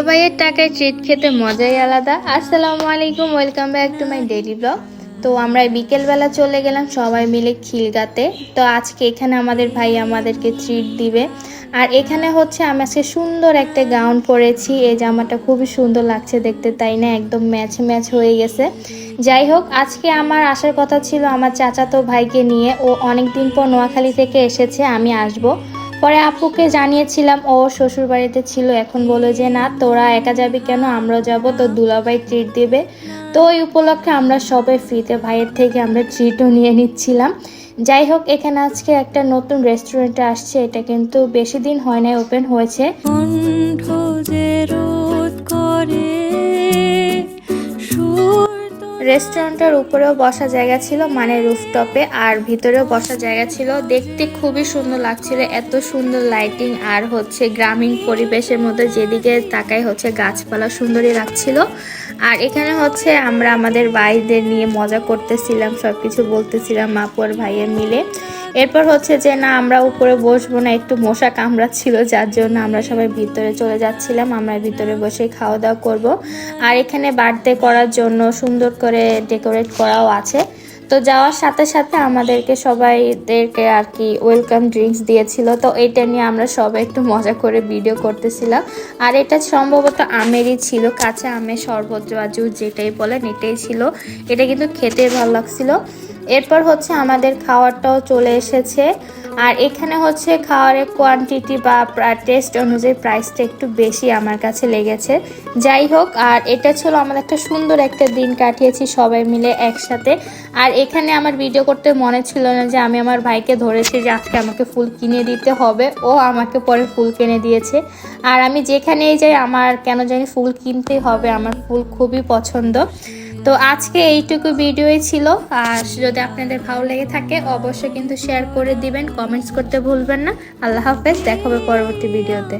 দুলাভাইয়ের টাকায় ট্রিট খেতে মজাই আলাদা। আসসালামু আলাইকুম welcome back to my daily blog তো আমরা বিকেলবেলা চলে গেলাম সবাই মিলে খিলগাতে। তো আজকে এখানে আমাদের ভাই আমাদেরকে ট্রিট দিবে। আর এখানে হচ্ছে আমি আজকে সুন্দর একটা গাউন পরেছি। এই জামাটা খুবই সুন্দর লাগছে দেখতে, তাই না? একদম ম্যাচ ম্যাচ হয়ে গেছে। যাই হোক, আজকে আমার আসার কথা ছিল আমার চাচাতো ভাইকে নিয়ে। ও অনেক দিন পর নোয়াখালী থেকে এসেছে, আমি আসব। পরে আপুকে জানিয়েছিলাম, ও শ্বশুর বাড়িতে ছিল, এখন বলে যে, না, তোরা একা যাবি কেন? আমরা যাব তো দুলাভাই ট্রিট দেবে। তো ওই উপলক্ষে আমরা সবাই ফ্রিতে ভাইয়ের থেকে আমরা ট্রিটও নিয়ে নিচ্ছিলাম। যাই হোক, এখানে আজকে একটা নতুন রেস্টুরেন্টে আসছে, এটা কিন্তু বেশি দিন হয় নাই ওপেন হয়েছে। করে রেস্টুরেন্টের উপরেও বসা জায়গা ছিল মানে রুফটপে, আর ভিতরেও বসা জায়গা ছিল। দেখতে খুবই সুন্দর লাগছিল, এত সুন্দর লাইটিং, আর হচ্ছে গ্রামীণ পরিবেশের মধ্যে যেদিকে তাকাই হচ্ছে গাছপালা সুন্দরই লাগছিল। আর এখানে হচ্ছে আমরা আমাদের ভাইদের নিয়ে মজা করতেছিলাম সব কিছু বলতেছিলাম মাপুর ভাইয়ের মিলে। এরপর হচ্ছে যে, না, আমরা উপরে বসবো না, একটু মশা কামড়াচ্ছিল, যার জন্য আমরা সবাই ভিতরে চলে যাচ্ছিলাম। আমরা ভিতরে বসে খাওয়া দাওয়া করব। আর এখানে বার্থডে করার জন্য সুন্দর করে ডেকোরেট করাও আছে। তো যাওয়ার সাথে সাথে আমাদেরকে সবাইদেরকে আর কি ওয়েলকাম ড্রিঙ্কস দিয়েছিল। তো এটা নিয়ে আমরা সবাই একটু মজা করে ভিডিও করতেছিলাম। আর এটা সম্ভবত আমেরই ছিল, কাঁচা আমের শরবত বা জুস যেটাই বলেন, এটাই ছিল। এটা কিন্তু খেতে ভালো লাগছিল। এরপর হচ্ছে আমাদের খাওয়ারটাও চলে এসেছে। আর এখানে হচ্ছে খাওয়ারের কোয়ান্টিটি বা টেস্ট অনুযায়ী প্রাইসটা একটু বেশি আমার কাছে লেগেছে। যাই হোক, আর এটা ছিল আমাদের একটা সুন্দর একটা দিন কাটিয়েছি সবাই মিলে একসাথে। আর এখানে আমার ভিডিও করতে মনে ছিল না যে আমি আমার ভাইকে ধরেছি যে আজকে আমাকে ফুল কিনে দিতে হবে। ও আমাকে পরে ফুল কিনে দিয়েছে। আর আমি যেখানেই যাই, আমার কেন জানি ফুল কিনতে হবে। আমার ফুল খুবই পছন্দ। তো আজকে এইটুকু ভিডিওই ছিল। আর যদি আপনাদের ভালো লেগে থাকে, অবশ্যই কিন্তু শেয়ার করে দিবেন কমেন্টস করতে ভুলবেন না। আল্লাহ হাফেজ দেখাবে পরবর্তী ভিডিওতে।